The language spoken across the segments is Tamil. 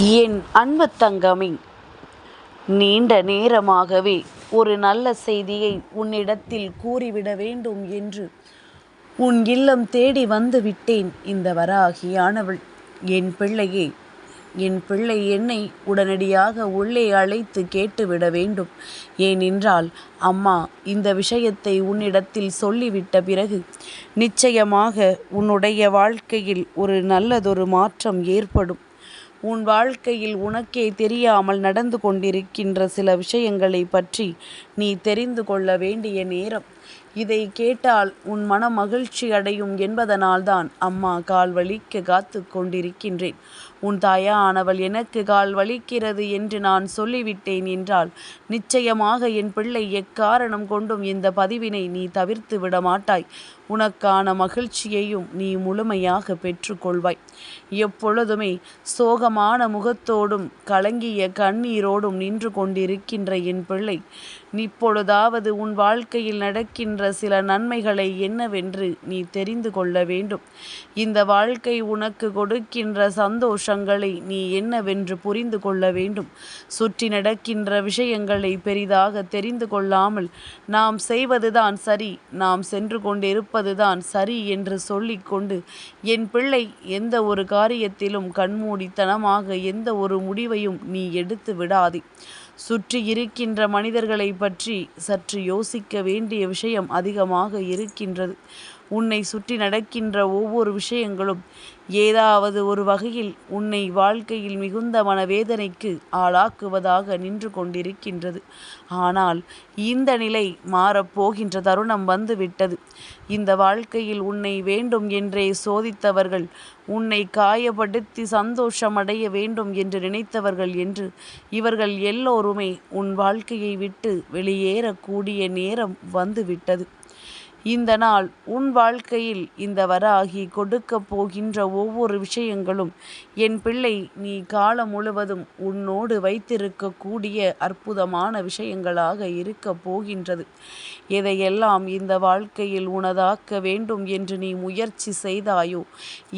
என் அன்பு தங்கமே நீண்ட நேரமாகவே ஒரு நல்ல செய்தியை உன்னிடத்தில் கூறிவிட வேண்டும் என்று உன் இல்லம் தேடி வந்து விட்டேன் இந்த வராகியானவள் என் பிள்ளையே என் பிள்ளை என்னை உடனடியாக உள்ளே அழைத்து கேட்டுவிட வேண்டும். ஏனென்றால் அம்மா இந்த விஷயத்தை உன்னிடத்தில் சொல்லிவிட்ட பிறகு நிச்சயமாக உன்னுடைய வாழ்க்கையில் ஒரு நல்லதொரு மாற்றம் ஏற்படும். உன் வாழ்க்கையில் உனக்கே தெரியாமல் நடந்து கொண்டிருக்கின்ற சில விஷயங்களை பற்றி நீ தெரிந்து கொள்ள வேண்டிய நேரம். இதை கேட்டால் உன் மன மகிழ்ச்சி அடையும் என்பதனால்தான் அம்மா கால் வலிக்க காத்து கொண்டிருக்கின்றேன். உன் தாயானவள் எனக்கு கால் வலிக்கிறது என்று நான் சொல்லிவிட்டேன் என்றால் நிச்சயமாக என் பிள்ளை எக்காரணம் கொண்டும் இந்த பதிவினை நீ தவிர்த்து விட மாட்டாய் உனக்கான மகிழ்ச்சியையும் நீ முழுமையாக பெற்றுக்கொள்வாய். எப்பொழுதுமே சோகமான முகத்தோடும் கலங்கிய கண்ணீரோடும் நின்று கொண்டிருக்கின்ற என் பிள்ளை இப்பொழுதாவது உன் வாழ்க்கையில் நடக்கின்ற சில நன்மைகளை என்னவென்று நீ தெரிந்து கொள்ள வேண்டும். இந்த வாழ்க்கை உனக்கு கொடுக்கின்ற சந்தோஷம் சந்தோஷங்களை நீ என்னவென்று புரிந்து கொள்ள வேண்டும். சுற்றி நடக்கின்ற விஷயங்களை பெரிதாக தெரிந்து கொள்ளாமல் நாம் செய்வதுதான் சரி நாம் சென்று கொண்டிருப்பதுதான் சரி என்று சொல்லிக்கொண்டு என் பிள்ளை எந்த ஒரு காரியத்திலும் கண்மூடித்தனமாக எந்த ஒரு முடிவையும் நீ எடுத்து விடாதே. சுற்றி இருக்கின்ற மனிதர்களை பற்றி சற்று யோசிக்க வேண்டிய விஷயம் அதிகமாக இருக்கின்றது. உன்னை சுற்றி நடக்கின்ற ஒவ்வொரு விஷயங்களும் ஏதாவது ஒரு வகையில் உன்னை வாழ்க்கையில் மிகுந்த மனவேதனைக்கு ஆளாக்குவதாக நின்று கொண்டிருக்கின்றது. ஆனால் இந்த நிலை மாறப்போகின்ற தருணம் வந்துவிட்டது. இந்த வாழ்க்கையில் உன்னை வேண்டும் என்றே சோதித்தவர்கள் உன்னை காயப்படுத்தி சந்தோஷமடைய வேண்டும் என்று நினைத்தவர்கள் என்று இவர்கள் எல்லோருமே உன் வாழ்க்கையை விட்டு வெளியேறக்கூடிய நேரம் வந்துவிட்டது. இந்த நாள் உன் வாழ்க்கையில் இந்த வராகி கொடுக்கப் போகின்ற ஒவ்வொரு விஷயங்களும் என் பிள்ளை நீ காலம் முழுவதும் உன்னோடு வைத்திருக்கக்கூடிய அற்புதமான விஷயங்களாக இருக்கப் போகின்றது. எதையெல்லாம் இந்த வாழ்க்கையில் உனதாக்க வேண்டும் என்று நீ முயற்சி செய்தாயோ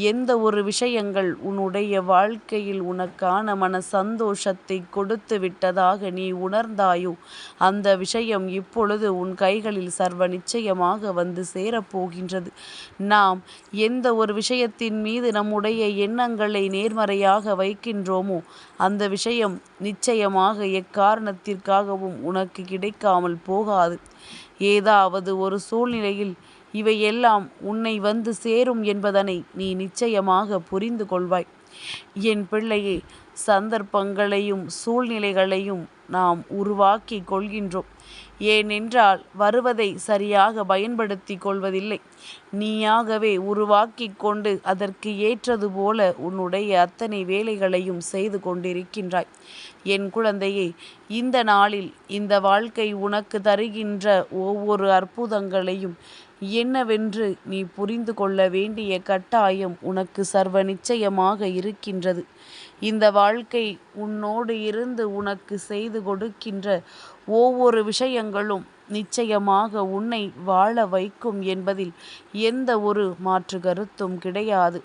எந்த ஒரு விஷயங்கள் உன்னுடைய வாழ்க்கையில் உனக்கான மன சந்தோஷத்தை கொடுத்து விட்டதாக நீ உணர்ந்தாயோ அந்த விஷயம் இப்பொழுது உன் கைகளில் சர்வ நிச்சயமாக வந்து சேரப்போகின்றது. நாம் எந்த ஒரு விஷயத்தின் மீது நம்முடைய எண்ணங்களை நேர்மறையாக வைக்கின்றோமோ அந்த விஷயம் நிச்சயமாக எக்காரணத்திற்காகவும் உனக்கு கிடைக்காமல் போகாது. ஏதாவது ஒரு சூழ்நிலையில் இவையெல்லாம் உன்னை வந்து சேரும் என்பதனை நீ நிச்சயமாக புரிந்து கொள்வாய். என் பிள்ளையே சந்தர்ப்பங்களையும் சூழ்நிலைகளையும் நாம் உருவாக்கி கொள்கின்றோம். ஏனென்றால் வருவதை சரியாக பயன்படுத்தி கொள்வதில்லை. நீயாகவே உருவாக்கி கொண்டு அதற்கு ஏற்றது போல உன்னுடைய அத்தனை வேலைகளையும் செய்து கொண்டிருக்கின்றாய். என் குழந்தையே இந்த நாளில் இந்த வாழ்க்கை உனக்கு தருகின்ற ஒவ்வொரு அற்புதங்களையும் என்னவென்று நீ புரிந்து கொள்ள வேண்டிய கட்டாயம் உனக்கு சர்வ நிச்சயமாக இருக்கின்றது. இந்த வாழ்க்கை உன்னோடு இருந்து உனக்கு செய்து கொடுக்கின்ற ஒவ்வொரு விஷயங்களும் நிச்சயமாக உன்னை வாழ வைக்கும் என்பதில் எந்த ஒரு மாற்று கருத்தும் கிடையாது.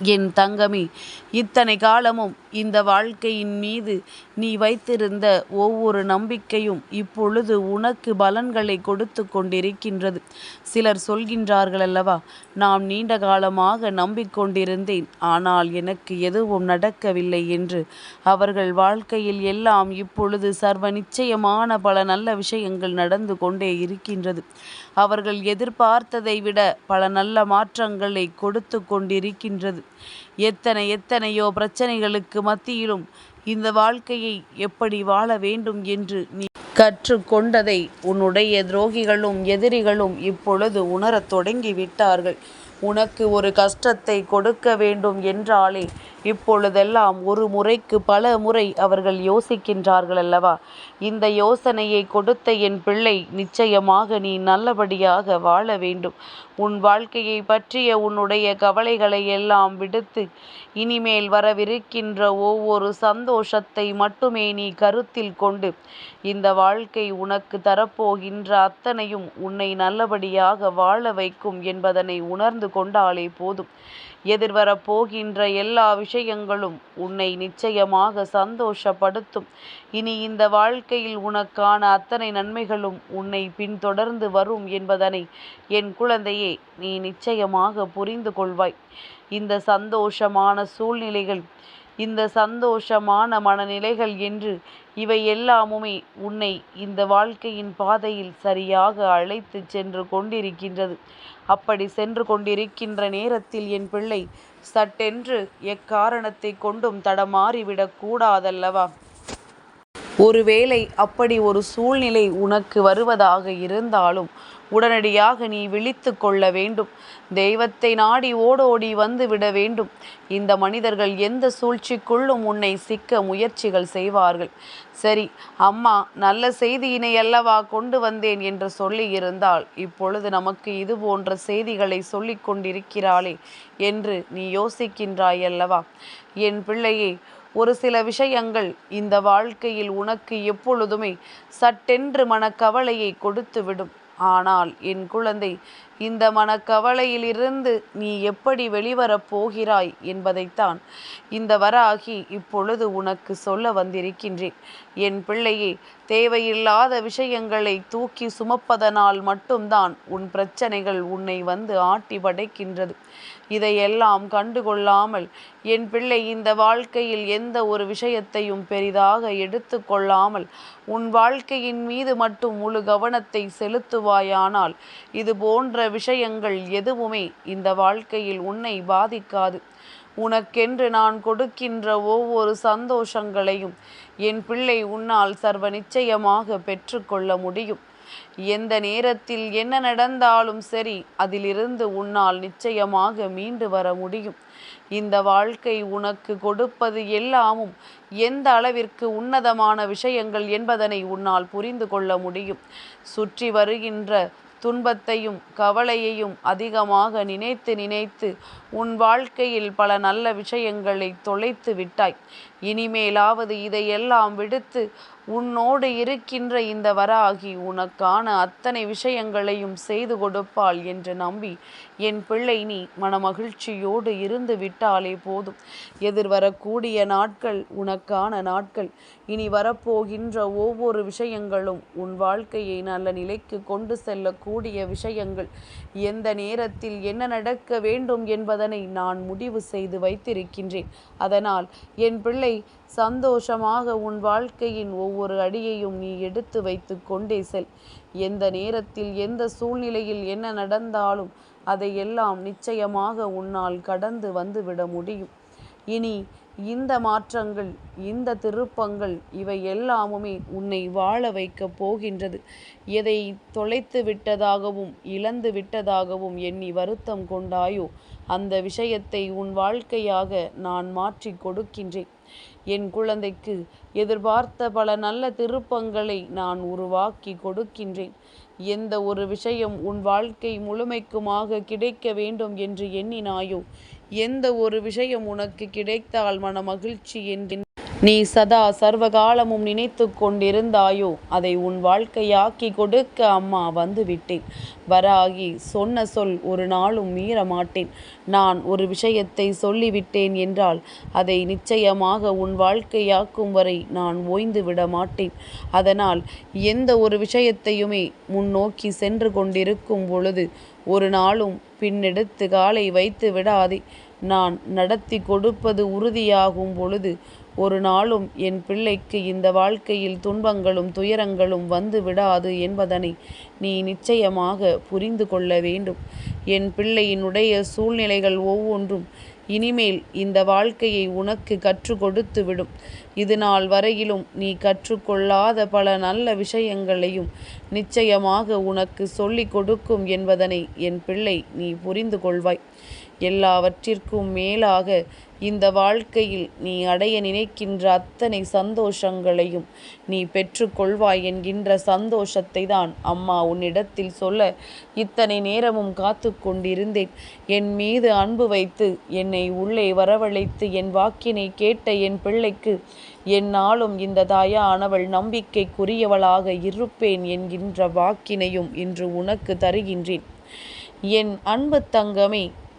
என் தங்கமே இத்தனை காலமும் இந்த வாழ்க்கையின் மீது நீ வைத்திருந்த ஒவ்வொரு நம்பிக்கையும் இப்பொழுது உனக்கு பலன்களை கொடுத்து கொண்டிருக்கின்றது. சிலர் சொல்கின்றார்கள் அல்லவா நாம் நீண்ட காலமாக நம்பிக்கொண்டிருந்தேன் ஆனால் எனக்கு எதுவும் நடக்கவில்லை என்று. அவர்கள் வாழ்க்கையில் எல்லாம் இப்பொழுது சர்வ நிச்சயமான பல நல்ல விஷயங்கள் நடந்து கொண்டே இருக்கின்றது. அவர்கள் எதிர்பார்த்ததை விட பல நல்ல மாற்றங்களை கொடுத்து கொண்டிருக்கின்றது. எத்தனை எத்தனையோ பிரச்சனைகளுக்கு மத்தியிலும் இந்த வாழ்க்கையை எப்படி வாழ வேண்டும் என்று நீ கற்றுக்கொண்டதை உன்னுடைய துரோகிகளும் எதிரிகளும் இப்பொழுது உணரத் தொடங்கி விட்டார்கள் உனக்கு ஒரு கஷ்டத்தை கொடுக்க வேண்டும் என்றாலே இப்பொழுதெல்லாம் ஒரு முறைக்கு பல முறை அவர்கள் யோசிக்கின்றார்கள் அல்லவா இந்த யோசனையை கொடுத்த என் பிள்ளை நிச்சயமாக நீ நல்லபடியாக வாழ வேண்டும். உன் வாழ்க்கையை பற்றிய உன்னுடைய கவலைகளை எல்லாம் விடுத்து இனிமேல் வரவிருக்கின்ற ஒவ்வொரு சந்தோஷத்தை மட்டுமே நீ கருத்தில் கொண்டு இந்த வாழ்க்கை உனக்கு தரப்போகின்ற அத்தனையும் உன்னை நல்லபடியாக வாழ வைக்கும் என்பதனை உணர்ந்து கொண்டாலே போதும். எதிர்வரப் போகின்ற எல்லா விஷயங்களும் உன்னை நிச்சயமாக சந்தோஷப்படுத்தும். இனி இந்த வாழ்க்கையில் உனக்கான அத்தனை நன்மைகளும் உன்னை பின்தொடர்ந்து வரும் என்பதனை என் குழந்தையே நீ நிச்சயமாக புரிந்து கொள்வாய். இந்த சந்தோஷமான சூழ்நிலைகள் இந்த சந்தோஷமான மனநிலைகள் என்று இவை எல்லாமுமே உன்னை இந்த வாழ்க்கையின் பாதையில் சரியாக அழைத்து சென்று கொண்டிருக்கின்றது. அப்படி சென்று கொண்டிருக்கின்ற நேரத்தில் என் பிள்ளை சட்டென்று எக்காரணத்தை கொண்டும் தடமாறிவிடக் கூடாதல்லவா? ஒருவேளை அப்படி ஒரு சூழ்நிலை உனக்கு வருவதாக இருந்தாலும் உடனடியாக நீ விழித்து கொள்ள வேண்டும். தெய்வத்தை நாடி ஓடோடி வந்து விட வேண்டும். இந்த மனிதர்கள் எந்த சூழ்ச்சிக்குள்ளும் உன்னை சிக்க முயற்சிகள் செய்வார்கள். சரி அம்மா நல்ல செய்தியினை அல்லவா கொண்டு வந்தேன் என்று சொல்லி இருந்தால் இப்பொழுது நமக்கு இது போன்ற செய்திகளை சொல்லிக் கொண்டிருக்கிறாளே என்று நீ யோசிக்கின்றாய் அல்லவா? என் பிள்ளையே ஒரு சில விஷயங்கள் இந்த வாழ்க்கையில் உனக்கு எப்பொழுதுமே சட்டென்று மனக்கவலையை கொடுத்துவிடும். ஆனால் என் குழந்தை இந்த மனக்கவலையிலிருந்து நீ எப்படி வெளிவரப் போகிறாய் என்பதைத்தான் இந்த வராகி இப்பொழுது உனக்கு சொல்ல வந்திருக்கின்றேன். என் பிள்ளையே தேவையில்லாத விஷயங்களை தூக்கி சுமப்பதனால் மட்டும்தான் உன் பிரச்சனைகள் உன்னை வந்து ஆட்டி படைக்கின்றது. இதையெல்லாம் கண்டுகொள்ளாமல் என் பிள்ளை இந்த வாழ்க்கையில் எந்த ஒரு விஷயத்தையும் பெரிதாக எடுத்து கொள்ளாமல் உன் வாழ்க்கையின் மீது மட்டும் முழு கவனத்தை செலுத்துவாயானால் இது போன்ற விஷயங்கள் எதுவுமே இந்த வாழ்க்கையில் உன்னை பாதிக்காது. உனக்கென்று நான் கொடுக்கின்ற ஒவ்வொரு சந்தோஷங்களையும் என் பிள்ளை உன்னால் சர்வ நிச்சயமாக பெற்றுக்கொள்ள முடியும். எந்த நேரத்தில் என்ன நடந்தாலும் சரி அதிலிருந்து உன்னால் நிச்சயமாக மீண்டு வர முடியும். இந்த வாழ்க்கை உனக்கு கொடுப்பது எல்லாமும் எந்த அளவிற்கு உன்னதமான விஷயங்கள் என்பதனை உன்னால் புரிந்து கொள்ள முடியும். சுற்றி வருகின்ற துன்பத்தையும் கவலையையும் அதிகமாக நினைத்து நினைத்து உன் வாழ்க்கையில் பல நல்ல விஷயங்களை தொலைத்து விட்டாய். இனிமேலாவது இதையெல்லாம் விடுத்து உன்னோடு இருக்கின்ற இந்த வராகி உனக்கான அத்தனை விஷயங்களையும் செய்து கொடுப்பாள் என்று நம்பி என் பிள்ளை நீ மனமகிழ்ச்சியோடு இருந்து விட்டாலே போதும். எதிர்வரக்கூடிய நாட்கள் உனக்கான நாட்கள். இனி வரப்போகின்ற ஒவ்வொரு விஷயங்களும் உன் வாழ்க்கையை நல்ல நிலைக்கு கொண்டு செல்லக்கூடிய விஷயங்கள். எந்த நேரத்தில் என்ன நடக்க வேண்டும் என்பதனை நான் முடிவு செய்து வைத்திருக்கின்றேன். அதனால் என் பிள்ளை சந்தோஷமாக உன் வாழ்க்கையின் ஒவ்வொரு அடியையும் நீ எடுத்து வைத்து கொண்டே செல். எந்த நேரத்தில் எந்த சூழ்நிலையில் என்ன நடந்தாலும் அதையெல்லாம் நிச்சயமாக உன்னால் கடந்து வந்துவிட முடியும். இனி இந்த மாற்றங்கள் இந்த திருப்பங்கள் இவை எல்லாமுமே உன்னை வாழ வைக்கப் போகின்றது. எதை தொலைத்து விட்டதாகவும் இழந்து விட்டதாகவும் எண்ணி வருத்தம் கொண்டாயோ அந்த விஷயத்தை உன் வாழ்க்கையாக நான் மாற்றி கொடுக்கின்றேன். என் குழந்தைக்கு எதிர்பார்த்த பல நல்ல திருப்பங்களை நான் உருவாக்கி கொடுக்கின்றேன். எந்த ஒரு விஷயம் உன் வாழ்க்கை முழுமைக்குமாக கிடைக்க வேண்டும் என்று எண்ணினாயோ எந்த ஒரு விஷயம் உனக்கு கிடைத்தால் மன மகிழ்ச்சி என்று நீ சதா சர்வகாலமும் நினைத்து கொண்டிருந்தாயோ? அதை உன் வாழ்க்கையாக்கி கொடுக்க அம்மா வந்து விட்டேன் வராகி சொன்ன சொல் ஒரு நாளும் மீற மாட்டேன் நான் ஒரு விஷயத்தை சொல்லிவிட்டேன் என்றால் அதை நிச்சயமாக உன் வாழ்க்கையாக்கும் வரை நான் ஓய்ந்து விட மாட்டேன் அதனால் எந்த ஒரு விஷயத்தையுமே முன்னோக்கி சென்று கொண்டிருக்கும் பொழுது ஒரு நாளும் பின்னெடுத்து காலை வைத்து விடாதே. நான் நடத்தி கொடுப்பது உறுதியாகும் பொழுது ஒரு நாளும் என் பிள்ளைக்கு இந்த வாழ்க்கையில் துன்பங்களும் துயரங்களும் வந்து விடாது என்பதனை நீ நிச்சயமாக புரிந்து கொள்ள வேண்டும். என் பிள்ளையினுடைய சூழ்நிலைகள் ஒவ்வொன்றும் இனிமேல் இந்த வாழ்க்கையை உனக்கு கற்று கொடுத்து விடும். இது நாள் வரையிலும் நீ கற்றுக்கொள்ளாத பல நல்ல விஷயங்களையும் நிச்சயமாக உனக்கு சொல்லிக் கொடுக்கும் என்பதனை என் பிள்ளை நீ புரிந்து கொள்வாய். எல்லாவற்றிற்கும் மேலாக இந்த வாழ்க்கையில் நீ அடைய நினைக்கின்ற அத்தனை சந்தோஷங்களையும் நீ பெற்றுக்கொள்வாய் என்கின்ற சந்தோஷத்தை தான் அம்மா உன்னிடத்தில் சொல்ல இத்தனை நேரமும் காத்து கொண்டிருந்தேன் என் மீது அன்பு வைத்து என்னை உள்ளே வரவழைத்து என் வாக்கினை கேட்ட என் பிள்ளைக்கு என்னாலும் இந்த தாயானவள் நம்பிக்கைக்குரியவளாக இருப்பேன் என்கின்ற வாக்கினையும் இன்று உனக்கு தருகின்றேன். என் அன்பு தங்கமே